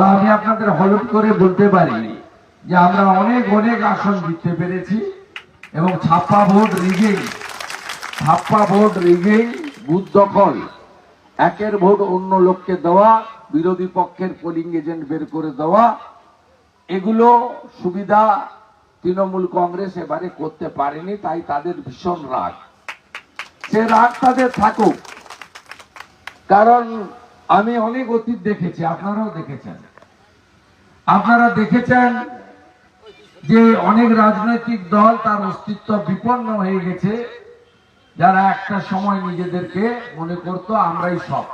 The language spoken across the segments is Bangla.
আমি আপনাদের হলুদ করে বলতে পারি যে আমরা অনেক অনেক আসন জিততে পেরেছি এবং ছাপ্পা ভোট রিগিং ছাপ্পা ভোট রিগিং বুথ দখল। একের ভোট অন্য লোককে দেওয়া, বিরোধী পক্ষের পোলিং এজেন্ট বের করে দেওয়া, এগুলো সুবিধা তৃণমূল কংগ্রেস এবারে করতে পারেনি, তাই তাদের ভীষণ রাগ। সে রাগ তাদের থাকুক, কারণ আমি অনেক অতীত দেখেছি, আপনারাও দেখেছেন। আপনারা দেখেছেন যে অনেক রাজনৈতিক দল তার অস্তিত্ব বিপন্ন হয়ে গেছে, যারা একটা সময় নিজেদেরকে মনে করত, আমরাই সব।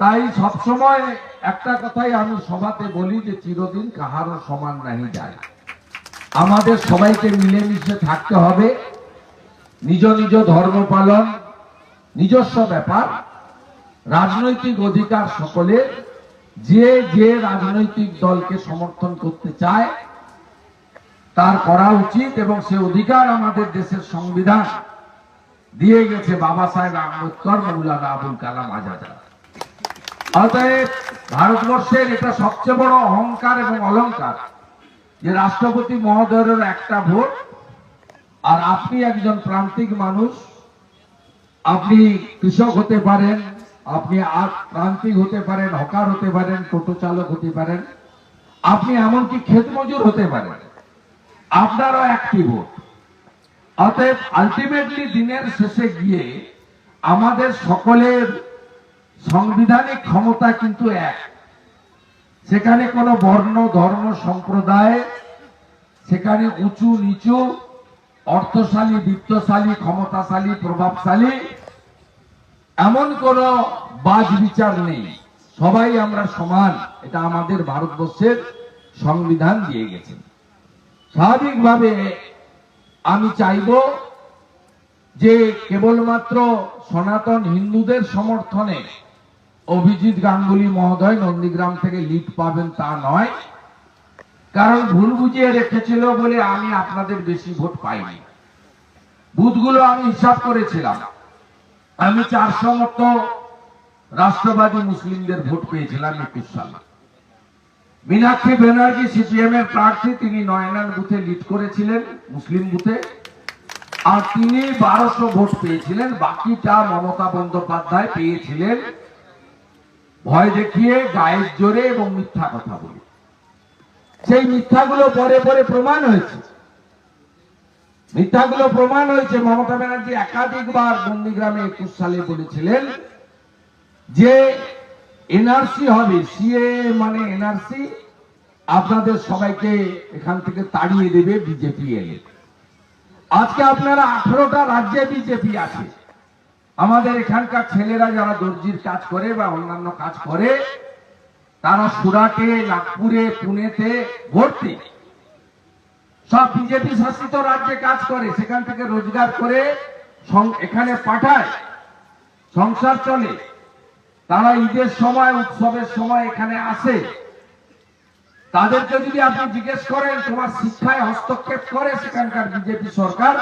তাই সব সময় একটা কথাই আমি সভাতে বলি যে চিরদিন কাহারও সমান নাহি যায়। আমাদের সবাইকে মিলেমিশে থাকতে হবে। নিজ নিজ ধর্ম পালন, নিজস্ব ব্যাপার। রাজনৈতিক অধিকার সকলের যে যে রাজনৈতিক দলকে সমর্থন করতে চায়, তার করা উচিত এবং সে অধিকার আমাদের দেশের সংবিধান দিয়ে গেছে বাবা সাহেব আম্বেদকর, মৌলানা আবুল কালাম আজাদ। অতএব ভারতবর্ষের এটা সবচেয়ে বড় অহংকার এবং অলংকার যে রাষ্ট্রপতি মহোদয়ের একটা ভোট, আর আপনি একজন প্রান্তিক মানুষ, আপনি কৃষক হতে পারেন আপনি প্রান্তিক হতে পারেন, হকার হতে পারেন, টোটো চালক হতে পারেন, আপনি এমনকি ক্ষেত মজুর হতে পারেন। আপনারও একটি ভোট। অতএব আলটিমেটলি দিনের শেষে গিয়ে আমাদের সকলের সাংবিধানিক ক্ষমতা কিন্তু এক। সেখানে কোনো বর্ণ, ধর্ম, সম্প্রদায়, সেখানে উঁচু, নিচু, অর্থশালী, বিত্তশালী, ক্ষমতাশালী, প্রভাবশালী, এমন কোন বাজ বিচার নেই। সবাই আমরা সমান, এটা আমাদের ভারতবর্ষের সংবিধান দিয়ে গেছে। স্বাভাবিকভাবে আমি চাইব যে কেবলমাত্র সনাতন হিন্দুদের সমর্থনে অভিজিৎ গাঙ্গুলি মহোদয় নন্দীগ্রাম থেকে লিড পাবেন তা নয়, কারণ ভুল বুঝিয়ে রেখেছিল বলে আমি আপনাদের বেশি ভোট পাইনি। বুথগুলো আমি হিসাব করেছিলাম। আমি চারশো মতো রাষ্ট্রবাদী মুসলিমদের ভোট পেয়েছিলাম একুশ সালে। মীনাক্ষী ব্যানার্জি সিপিএম এর প্রার্থী, তিনি নয়নান বুথে লিড করেছিলেন, মুসলিম বুথে। আর তিনি বারোশো ভোট পেয়েছিলেন, বাকিটা মমতা বন্দ্যোপাধ্যায় পেয়েছিলেন। ভয় দেখিয়ে, গায়ের জোরে এবং মিথ্যা কথা বলে। সেই মিথ্যাগুলো পরে পরে প্রমাণ হয়েছে। মিথ্যাগুলো প্রমাণ হয়েছে, মমতা ব্যানার্জি একাধিকবার নন্দীগ্রামে একুশ সালে বলেছিলেন যে এনআরসি হবে সিএ মানে এনআরসি আপনাদের সবাইকে এখান থেকে তাড়িয়ে দেবে বিজেপি এলে। আজকে আপনারা আঠারোটা রাজ্যে বিজেপি আছে। আমাদের এখানকার ছেলেরা যারা দর্জির কাজ করে বা অন্যান্য কাজ করে, তারা সুরাটে, নাগপুরে, পুনেতে ভর্তি। সব বিজেপি শাসিত রাজ্যে কাজ করে, সেখান থেকে রোজগার করে এখানে পাঠায়। সংসার চলে। তারা ঈদের সময়, উৎসবের সময় এখানে আসে। তাদেরকে যদি আপনি জিজ্ঞেস করেন, তোমার শিক্ষায় হস্তক্ষেপ করে সেখানকার বিজেপি সরকার?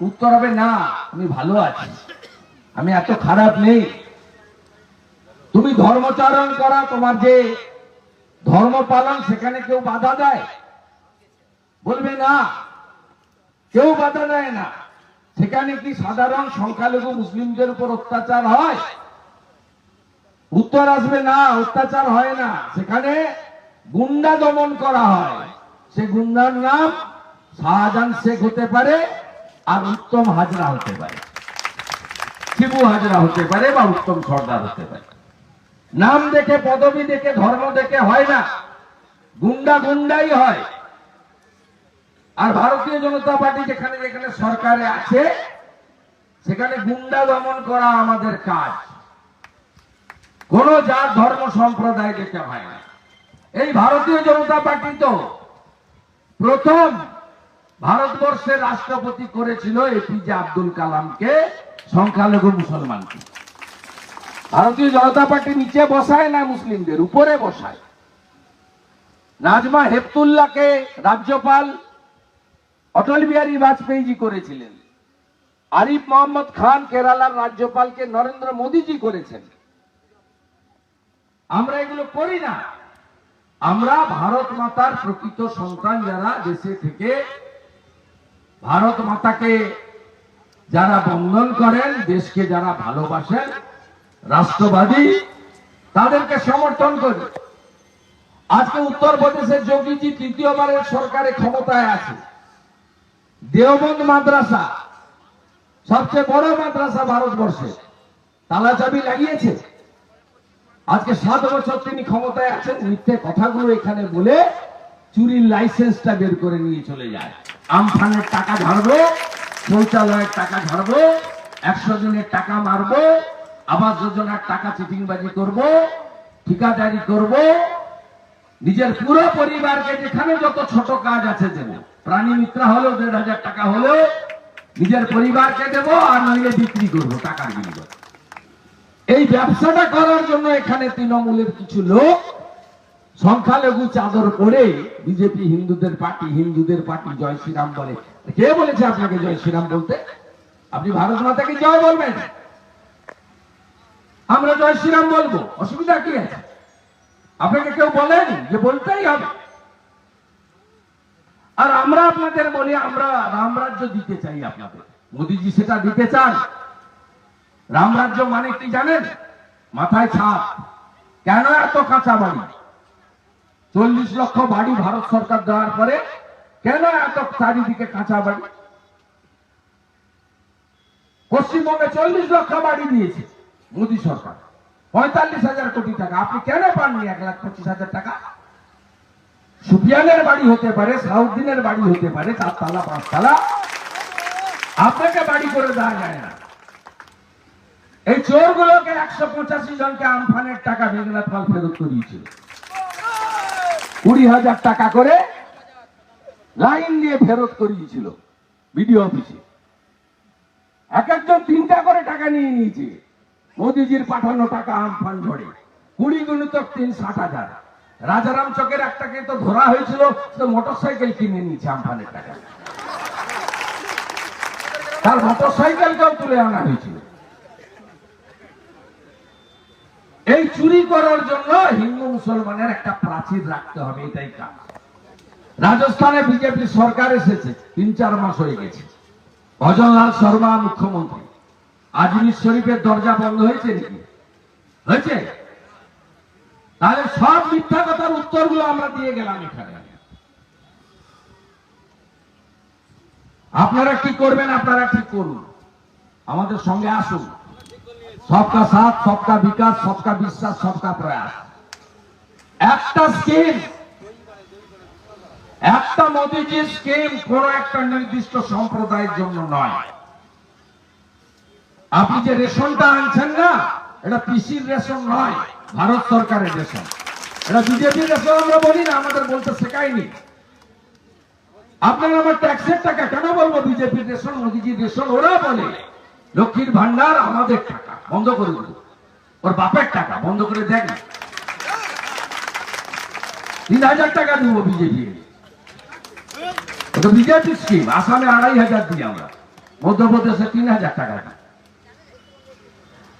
উত্তর হবে, না, আমি ভালো আছি। আমি এত খারাপ নেই। তুমি ধর্মচারণ করা, তোমার যে ধর্ম পালন, সেখানে কেউ বাধা দেয়? বলবে, না, কেউ বাধা দেয় না। সেখানে কি সাধারণ সংখ্যালঘু মুসলিমদের উপর অত্যাচার হয়? উত্তর আসবে না, অত্যাচার হয় না। সেখানে গুন্ডা দমন করা হয়। সে গুন্ডার নাম শাহজাহান শেখ হতে পারে আর উত্তম হাজরা হতে পারে। শিবু হাজরা হতে পারে বা উত্তম সর্দার হতে পারে। নাম দেখে, পদবি দেখে, ধর্ম দেখে হয় না। গুন্ডা গুন্ডাই হয়। আর ভারতীয় জনতা পার্টি যেখানে যেখানে সরকারে আছে, সেখানে গুন্ডা দমন করা আমাদের কাজ। কোন জাত ধর্ম সম্প্রদায় দেখে হয় না। এই ভারতীয় জনতা পার্টি তো প্রথম ভারতবর্ষের রাষ্ট্রপতি করেছিল এপিজে আব্দুল কালামকে সংখ্যালঘু মুসলমানকে। ভারতীয় জনতা পার্টি নিচে বসায় না মুসলিমদের? উপরে বসায়। নাজমা হেপতুল্লাহকে রাজ্যপাল অটল বিহারী বাজপেয়ীজি করেছিলেন। আরিফ মোহাম্মদ খান কেরালার রাজ্যপালকে নরেন্দ্র মোদীজি করেছেন। আমরা এগুলো করি না। আমরা ভারত মাতার প্রকৃত সন্তান যারা দেশে থেকে ভারত মাতাকে যারা বন্ধন করেন, দেশকে যারা ভালোবাসেন, রাষ্ট্রবাদী, তাদেরকে সমর্থন করি। আজকে উত্তরপ্রদেশের যোগীজি তৃতীয়বারের সরকারে ক্ষমতায় আছে। দেওবন্দ মাদ্রাসা, সবচেয়ে বড় মাদ্রাসা ভারতবর্ষে। তালা চাবি লাগিয়েছে। আজকে সাত বছর তিনি ক্ষমতায় আছেন, মিথ্যে কথাগুলো এখানে বলে চুরির লাইসেন্সটা বের করে নিয়ে চলে যায়। আমফানের টাকা ঝাড়বো, শৌচালয়ের টাকা ঝাড়বো, একশো জনের টাকা মারবো, আবাস যোজনার টাকা চিটিংবাজি করব, ঠিকাদারি করব। নিজের পুরো পরিবারকে যেখানে যত ছোট কাজ আছে দেব। প্রাণী মিত্রা হলেও দেড় হাজার টাকা হলেও নিজের পরিবারকে দেব আর নইলে বিক্রি করব টাকার বিনিময়ে। এই ব্যবসাটা করার জন্য এখানে তৃণমূলের কিছু লোক সংখ্যালঘু চাদর পরে বিজেপি হিন্দুদের পার্টি হিন্দুদের পার্টি জয় শ্রীরাম বলে। কে বলেছে আপনাকে জয় শ্রীরাম বলতে? আপনি ভারত মাতাকে জয় বলবেন। আমরা জয় শ্রীরাম বলব। অসুবিধা কি আছে? আপনাকে কেউ বলেনি যে বলতেই হবে। আর আমরা আপনাদের বলি, আমরা রামরাজ্য দিতে চাই আপনাদের। মোদিজি সেটা দিতে চান। রামরাজ্য মানে কি জানেন? মাথায় ছাপ। কেন এত কাঁচা বাড়ি চল্লিশ লক্ষ বাড়ি ভারত সরকার দেওয়ার পরে কেন এত চারিদিকে কাঁচা বাড়ি পশ্চিমবঙ্গে চল্লিশ লক্ষ বাড়ি দিয়েছে মোদী সরকার। পঁয়তাল্লিশ হাজার কোটি টাকা। আপনি কেন পাননি এক লাখ পঁচিশ হাজার টাকা? সুফিয়ানের বাড়ি হতে পারে সাউদ্দিনের বাড়ি হতে পারে, চারতলা, পাঁচতলা। আপনাকে বাড়ি করে দেওয়া যায় না। এই চোরগুলোকে একশো পঁচাশি জনকে আমফানের টাকা মেঘনাথ পাল ফেরত করিয়েছিল কুড়ি হাজার টাকা করে লাইন দিয়ে ফেরত করিয়েছিল বিডিও অফিসে। এক একজন তিনটা করে টাকা নিয়ে নিয়েছে। মোদিজির পাঠানো টাকা আমফান ঝড়ে। কুড়ি গুণিতক তিন, ষাট হাজার। রাজারাম চকের একটাকে তো ধরা হয়েছিল তো মোটর সাইকেল কিনে নিয়েছে আমফানের টাকা। তার মোটর সাইকেলকেও তুলে আনা হয়েছিল। এই চুরি করার জন্য হিন্দু মুসলমানের একটা প্রাচীর রাখতে হবে, এটাই কাজ। রাজস্থানে বিজেপি সরকার এসেছে, তিন চার মাস হয়ে গেছে। ভজনলাল শর্মা মুখ্যমন্ত্রী। আজমির শরীফের দরজা বন্ধ হয়েছে নাকি? হয়েছে? তাহলে সব মিথ্যা কথার উত্তরগুলো আমরা দিয়ে গেলাম এখানে। আপনারা কি করবেন, আপনারা ঠিক করুন। আমাদের সঙ্গে আসুন। সবকা সাথ, সবকা বিকাশ, সবকা বিশ্বাস, সবকা প্রয়াস। একটা স্কিম, একটা মোদীজি স্কিম কোন একটা নির্দিষ্ট সম্প্রদায়ের জন্য নয়। আপনি যে রেশনটা আনছেন না, এটা পিসির রেশন নয়, ভারত সরকারের রেশন। এটা বিজেপির রেশন, আমরা বলি না, আমাদের বলতে শেখায়নি। আপনারা আমার ট্যাক্সের টাকা কেন বলব? বিজেপির রেশন, মোদীজির রেশন, ওরা বলে, লক্ষ্মীর ভান্ডার আমাদের টাকা। বন্ধ করে দিল ওর বাপের টাকা, বন্ধ করে দেখ না। তিন হাজার টাকা দিব বিজেপি বিজেপি স্কিম আসামে আড়াই হাজার দিই আমরা। মধ্যপ্রদেশে তিন হাজার টাকা দিই।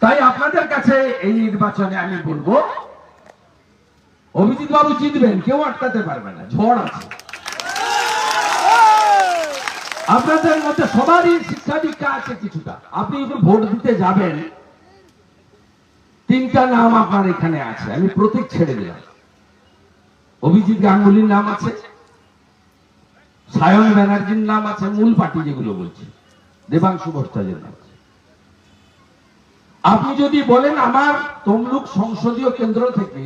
তাই আপনাদের কাছে এই নির্বাচনে আমি বলব, অভিজিৎ বাবু জিতবেন, কেউ আটকাতে পারবে না, ঝড় আছে। আপনাদের মধ্যে সবারই শিক্ষা দীক্ষা আছে কিছুটা। আপনি ভোট দিতে যাবেন তিনটা নাম আপনার এখানে আছে, আমি প্রতীক ছেড়ে দিলাম। অভিজিৎ গাঙ্গুলির নাম আছে, সায়ন ব্যানার্জির নাম আছে, মূল পার্টি যেগুলো বলছে, দেবাংশু ভট্টাচার্যের নাম আপনি যদি বলেন আমার তমলুক সংসদীয় কেন্দ্র থেকে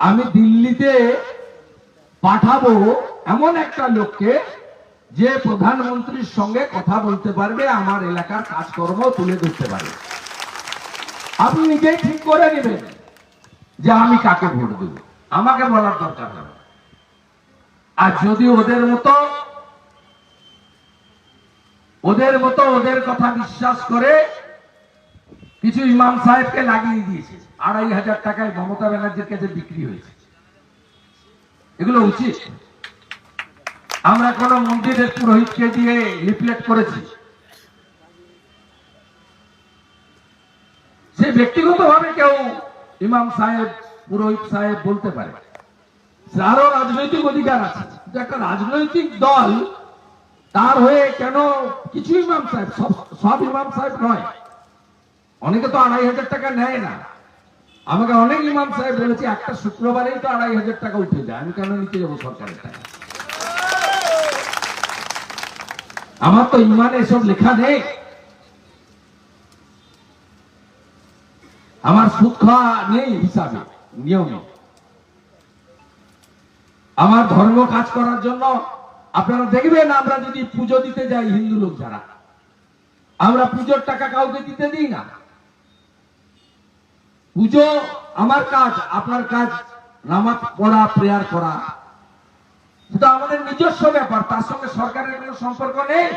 আমি দিল্লিতে পাঠাবো এমন একটা লোককে যে প্রধানমন্ত্রীর সঙ্গে কথা বলতে পারবে, আমার এলাকার কাজকর্ম তুলে ধরতে পারবে। আপনি নিজেই ঠিক করে নেবেন যে আমি কাকে ভোট দেব। আমাকে বলার দরকার হবে না। আর যদি ওদের মতো ওদের মতো ওদের কথা বিশ্বাস করে কিছু ইমাম সাহেবকে লাগিয়ে দিয়েছে। আড়াই হাজার টাকায় মমতা ব্যানার্জির কাছে বিক্রি হয়েছে। এগুলো উচিত। আমরা কোন মন্দিরের পুরোহিতকে দিয়ে লিফলেট করেছি। সে ব্যক্তিগতভাবে কেউ ইমাম সাহেব, পুরোহিত সাহেব বলতে পারে তারও রাজনৈতিক অধিকার আছে। একটা রাজনৈতিক দল, তার হয়ে কেন কিছু ইমাম সাহেব সব ইমাম সাহেব নয়। অনেকে তো আড়াই হাজার টাকা নেয় না। আমাকে অনেক ইমাম সাহেব বলেছে, একটা শুক্রবারেই তো আড়াই হাজার টাকা উঠে যায়। আমি কেন নিতে যাব সরকারের টাকা? আমার তো ইমানে এসব লেখা নেই। আমার সুদ খাওয়া নেই হিসাবে, নিয়মে আমার ধর্ম কাজ করার জন্য আপনারা দেখবেন আমরা যদি পুজো দিতে যাই হিন্দু লোক যারা, আমরা পুজোর টাকা কাউকে দিতে দিই না। পুজো আমার কাজ, আপনার কাজ, নামাজ পড়া, প্রেয়ার করা। এটা আমাদের নিজস্ব ব্যাপার, তার সঙ্গে সরকারের কোনো সম্পর্ক নেই।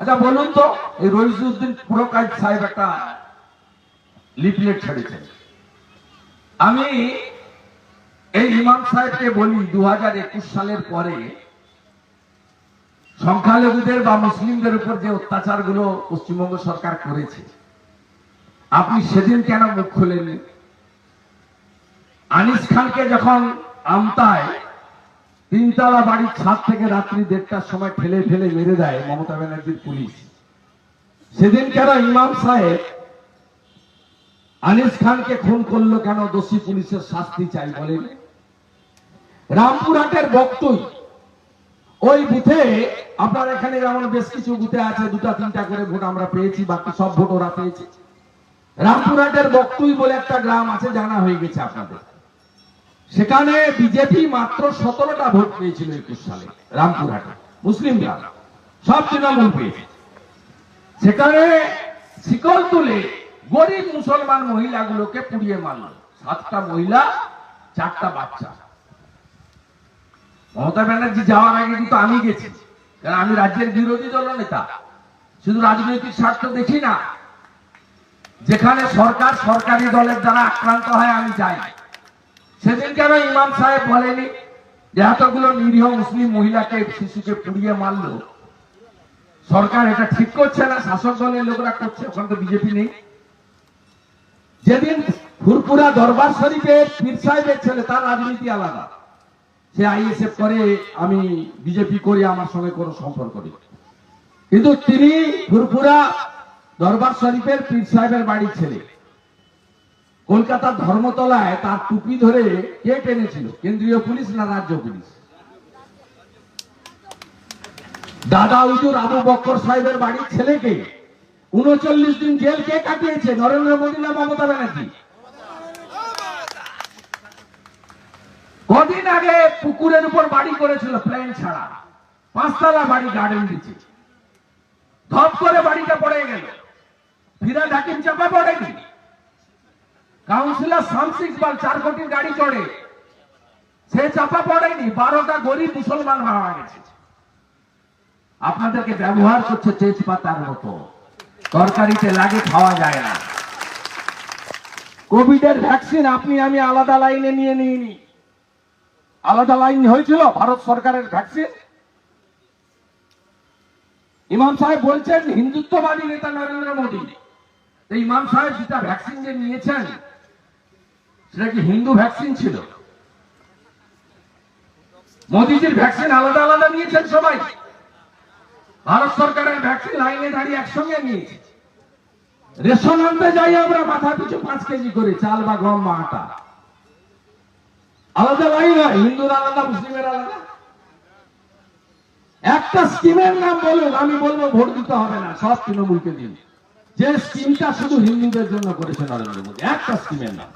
আচ্ছা বলুন তো, এই রইজুদ্দিন পুরো কাজ সাহেব একটা লিফলেট ছেড়েছেন আমি এই ইমাম সাহেবকে বলি দু হাজার একুশ সালের পরে সংখ্যালঘুদের বা মুসলিমদের উপর যে অত্যাচারগুলো পশ্চিমবঙ্গ সরকার করেছে, আপনি সেদিন কেন মুখ খুলেননি? আনিস খানকে যখন আমতায় তিনতলা বাড়ির ছাদ থেকে রাত্রি দেড়টার সময় ঠেলে ঠেলে মেরে দেয় মমতা ব্যানার্জির পুলিশ, সেদিন কেন ইমাম সাহেব আনিস খানকে খুন করল কেন? দোষী পুলিশের শাস্তি চাই বলেন রামপুরহাটের বক্তই, ওই বুথে, আপনার এখানে যেমন বেশ কিছু বুথে আছে, দুটা, তিনটা করে ভোট আমরা পেয়েছি, বাকি সব ভোট ওরা পেয়েছে। রামপুরহাটের বক্তুই বলে একটা গ্রাম আছে, জানা হয়ে গেছে আপনাদের। সেখানে বিজেপি মাত্র সতেরোটা ভোট পেয়েছিল একুশ সালে, রামপুরহাটে। মুসলিম গ্রাম সব তৃণমূল পেয়েছে। সেখানে শিকল তুলে গরিব মুসলমান মহিলাগুলোকে পুড়িয়ে মারল। সাতটা মহিলা, চারটা বাচ্চা। মমতা ব্যানার্জি যাওয়ার আগে কিন্তু আমি গেছি। কারণ আমি রাজ্যের বিরোধী দল নেতা। শুধু রাজনৈতিক স্বার্থ দেখি না। যেখানে সরকার সরকারি দলের দ্বারা আক্রান্ত হয়, আমি যাই। সেদিন কেন ইমাম সাহেব বলেনি যে এতগুলো নিরীহ মুসলিম মহিলাকে, শিশুকে পুড়িয়ে মারলো। সরকার এটা ঠিক করছে না, শাসক দলের লোকরা করছে ওখানে তো বিজেপি নেই। যেদিন ফুরপুরা দরবার শরীফের পীর সাহেবের ছেলে, তার রাজনীতি আলাদা। সে আইএসএফ করে, আমি বিজেপি করি, আমার সঙ্গে কোনো সম্পর্ক নেই। কিন্তু তিনি ফুরপুরা দরবার শরীফের পীর সাহেবের বাড়ির ছেলে। কলকাতার ধর্মতলায় তার টুপি ধরে কে টেনেছিল? কেন্দ্রীয় পুলিশ না রাজ্য পুলিশ? দাদা হুজুর আবু বক্কর সাহেবের বাড়ির ছেলেকে উনচল্লিশ দিন জেল কে কাটিয়েছে? নরেন্দ্র মোদী না মমতা ব্যানার্জি? কদিন আগে পুকুরের উপর বাড়ি করেছিল প্ল্যান ছাড়া। পাঁচতলা বাড়ি গার্ডেন দিচ্ছে। ধপ করে বাড়িটা পড়ে গেল। ফিরা ডাকিম চাপা পড়েনি। কাউন্সিলর শামস ইকবাল চার কোটির গাড়ি চড়ে। সে চাপা পড়েনি, বারোটা গরিব মুসলমান মারা গেছে। আপনাদেরকে ব্যবহার করছে তেজপাতার মতো। তরকারিতে লাগে খাওয়া যায় না। কোভিডের ভ্যাকসিন আপনি আমি আলাদা লাইনে নিয়ে নিইনি। আলাদা লাইন হয়েছিল ভারত সরকারের ভ্যাকসিন। ইমাম সাহেব বলছেন, হিন্দুত্ববাদী নেতা নরেন্দ্র মোদী। ইমাম সাহেব যেটা ভ্যাকসিন যে নিয়েছেন, সেটা কি হিন্দু ভ্যাকসিন ছিল? মোদীজির ভ্যাকসিন আলাদা আলাদা নিয়েছেন সবাই। ভারত সরকারের ভ্যাকসিন লাইনে দাঁড়িয়ে একসঙ্গে নিয়েছে। রেশন আনতে যাই আমরা, মাথা পিছু পাঁচ কেজি করে, চাল বা গম বা আটা। আলাদা লাইন হয়, হিন্দুর আলাদা, মুসলিমের আলাদা। একটা স্কিমের নাম বলুন, আমি বলব ভোট দিতে হবে না, সব তৃণমূলকে দিন। যে স্কিমটা শুধু হিন্দুদের জন্য করেছে নরেন্দ্র মোদী, একটা স্কিমের নাম।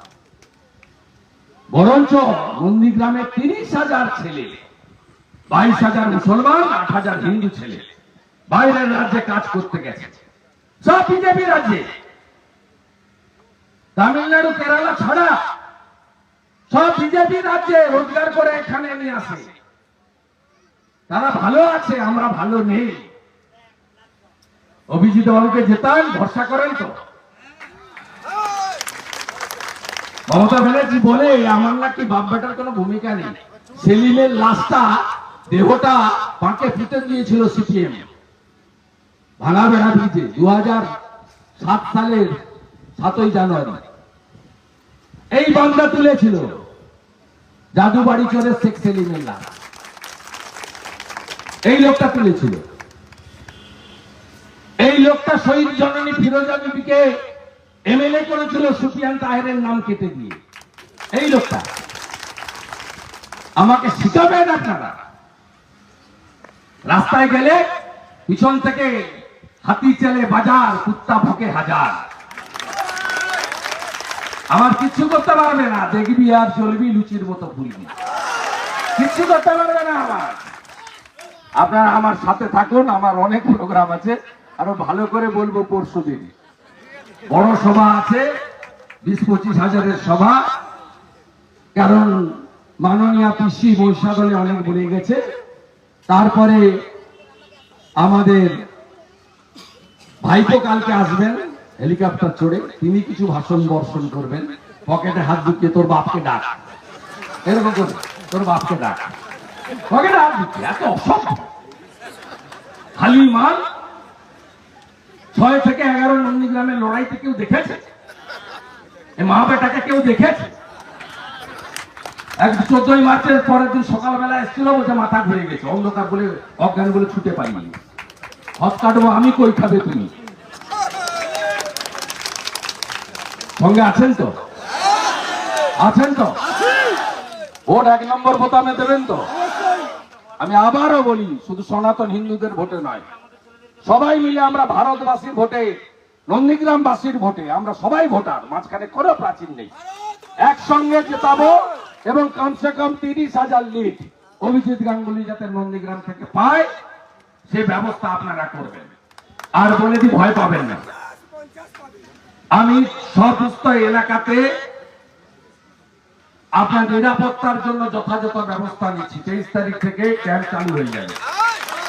বরঞ্চ নন্দীগ্রামে তিরিশ হাজার ছেলে, বাইশ হাজার মুসলমান, আট হাজার হিন্দু ছেলে। বাইরের রাজ্যে কাজ করতে গেছে। সব বিজেপি রাজ্যে। তামিলনাড়ু, কেরালা ছাড়া সব বিজেপি রাজ্যে রোজগার করে এখানে নিয়ে আসে তারা ভালো আছে, আমরা ভালো নেই। অভিজিৎ বাবুকে জেতান, ভরসা করেন তো। মমতা ব্যানার্জি বলে, আমার নাকি বাপ বেটার কোনো ভূমিকা নেই। সেলিমের লাশটা দেহটা পাঁকে ফুটে দিয়েছিল সিপিএম। ভাঙা বেড়া ব্রিজে দু সাত সালের সাতই জানুয়ারি। এই বান্দা তুলেছিল। দাদু বাড়ি চলে শেখ সেলিমের এই লোকটা তুলেছিল। এই লোকটা শহীদ জননী ফিরোজা বিবিকে এমএলএ করেছিল সুফিয়ান তাহেরের নাম কেটে দিয়ে। এই লোকটা। আমাকে শিখাবেন আপনারা। রাস্তায় গেলে পিছন থেকে হাতি চলে বাজার, কুত্তা ভোকে হাজার। আমার কিচ্ছু করতে পারবে না, দেখবি আর চলবি লুচির মতো ফুলবি কিচ্ছু করতে পারবে না আমার। আপনারা আমার সাথে থাকুন, আমার অনেক প্রোগ্রাম আছে, আরও ভালো করে বলব পরশু দিন। বড় সভা আছে, বিশ পঁচিশ হাজারের সভা। কারণ মাননীয় পিসি বৈশাখলে অনেক বলে গেছে। তারপরে আমাদের ভাইপো কালকে আসবেন, হেলিকপ্টার চড়ে, তিনি কিছু ভাষণ বর্ষণ করবেন। পকেটে হাত ঢুকিয়ে তোর বাপকে ডাক। এরকম করে, তোর বাপকে ডাক। পকেটে হাত ঢুকিয়ে, এত অসভ্য। খালি মাল ছয় থেকে এগারো নন্দীগ্রামের লড়াইতে কেউ দেখেছে? এ মা বেটাকে কেউ দেখেছে? এক চোদ্দই মার্চের পরের দিন সকালবেলা এসেছিল বলছে, মাথা ঘুরে গেছে। অন্ধকার বলে, অজ্ঞান বলে ছুটে পাইনি। হত কাটবো, আমি কই খাবে তুমি? সঙ্গে আছেন তো? আছেন তো? ভোট এক নম্বর বোতামে দেবেন তো? আমি আবারও বলি, শুধু সনাতন হিন্দুদের ভোটে নয়। সবাই মিলে আমরা ভারতবাসীর ভোটে, নন্দীগ্রামবাসীর ভোটে, আমরা সবাই ভোটার, মাঝখানে কোনো প্রাচীন নেই। একসঙ্গে জেতাবো এবং কমসে কম তিরিশ হাজার লিড অভিজিৎ গাঙ্গুলি যাতে নন্দীগ্রাম থেকে পায় সে ব্যবস্থা আপনারা করবেন। আর বলে দি ভয় পাবেন না। আমি সমস্ত এলাকাতে আপনার নিরাপত্তার জন্য যথাযথ ব্যবস্থা নিচ্ছি। তেইশ তারিখ থেকে ক্যাম্প চালু হয়ে যাবে।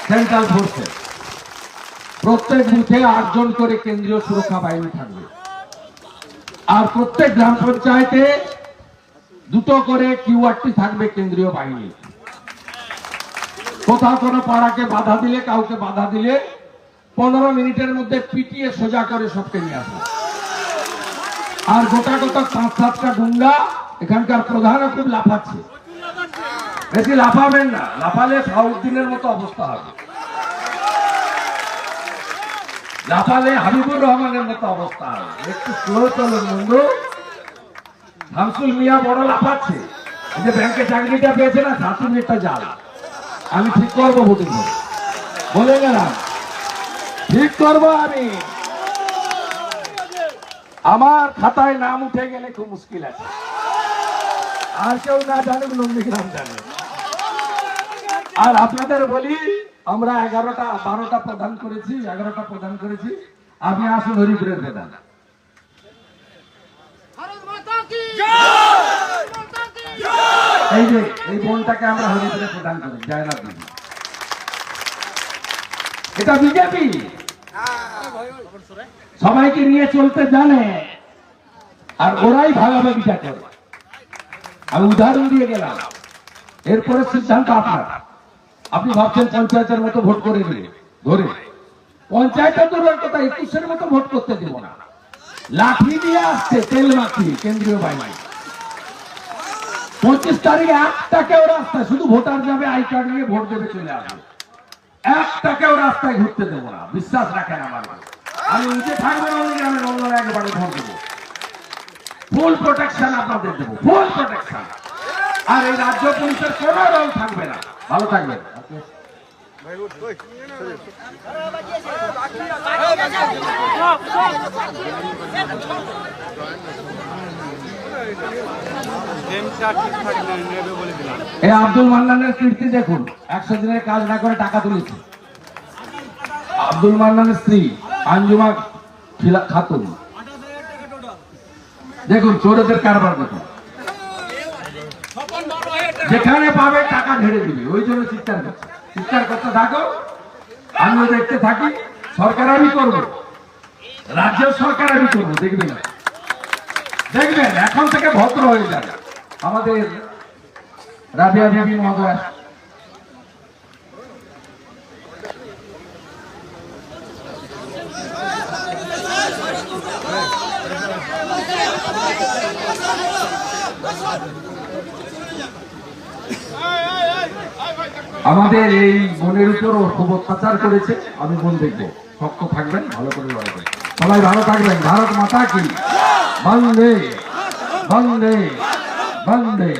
সেন্ট্রাল ফোর্সে। প্রত্যেক বুথে আটজন করে কেন্দ্রীয় সুরক্ষা বাহিনী থাকবে। আর প্রত্যেক গ্রাম পঞ্চায়েতে দুটো করে কিউআরটি থাকবে কেন্দ্রীয় বাহিনী কোথাও কোনো পাড়াকে বাধা দিলে, কাউকে বাধা দিলে, পনেরো মিনিটের মধ্যে পিটিয়ে সোজা করে সবকে নিয়ে আসবে আর গোটা গোটা পাঁচ সাতটা গুন্ডা এখানকার প্রধানও খুব লাফাচ্ছে। বেশি লাফাবেন না, লাফালে সাউদ্দিনের মতো অবস্থা হবে। লাফালে হাবিবুর রহমানের মতো অবস্থা হবে। একটু স্লো চলুন বন্ধু। শামসুল মিয়া বড় লাফাচ্ছে। যে ব্যাংকে চাকরিটা পেয়েছে না, সাত মিনিটটা জাল আমি ঠিক করব ভোটিং বলে গেলাম। ঠিক করব আমি। আমার খাতায় নাম উঠে গেলে খুব মুশকিল আছে। আর কেউ না জানুক নন্দীগ্রাম জানে। আর আপনাদের বলি, আমরা এগারোটা, বারোটা প্রদান করেছি, এগারোটা প্রদান করেছি। আপনি আসুন হরিপুরের প্রধান। ভারত এই যে, এই আমরা হরিপুরে প্রদান করি জয়নাথ দিদি এটা বিজেপি। সবাইকে নিয়ে চলতে জানে, আর ওরাই করে। আমি উদাহরণ দিয়ে গেলাম, এরপরে সিদ্ধান্ত আপনার। আপনি ভাবছেন পঞ্চায়েতের মতো ভোট করে দিলে ধরে। পঞ্চায়েতের তো কথা একুশের মতো ভোট করতে দেব না। লাঠি দিয়ে আসছে, তেল মাখিয়ে কেন্দ্রীয় বাহিনী। পঁচিশ তারিখে একটা কেউ রাস্তায়, শুধু ভোটার যাবে, আই কার্ড নিয়ে ভোট দেবে চলে আসবে। একটা কেউ রাস্তায় ঘুরতে দেবো না, বিশ্বাস রাখেন আমার। আমি নিজে থাকব না, আমি গ্রামের অন্য একেবারে ভোট দেবো। ফুল প্রোটেকশন আপনাদের দেবো ফুল প্রোটেকশন আর এই রাজ্য পুলিশের কোনো রোল থাকবে না। ভালো থাকবেন। গেমটা এই আব্দুল মান্নানের কীর্তি দেখুন। একশো দিনের কাজ না করে টাকা তুলেছে। আব্দুল মান্নানের স্ত্রী আঞ্জুমা খাতুন। দেখুন, চোরদের কারবার দেখুন। যেখানে পাবে টাকা ঝেড়ে দিবে। ওই জন্য চিৎকার করছে। চিৎকার করতে থাকো আমিও দেখতে থাকি। সরকার আমি করব। রাজ্য সরকার আমি করব। দেখবেন দেখবেন, এখন থেকে ভদ্র হয়ে যাবে আমাদের রাবিয়া বিবি মহোদয়। আমাদের এই মনের উপরও খুব অত্যাচার করেছে। আমি মন দেখব। শক্ত থাকবেন, ভালো করে লড়াই সবাই ভালো থাকবেন। ভারত মাতা কি? বন্দে বন্দে বন্দে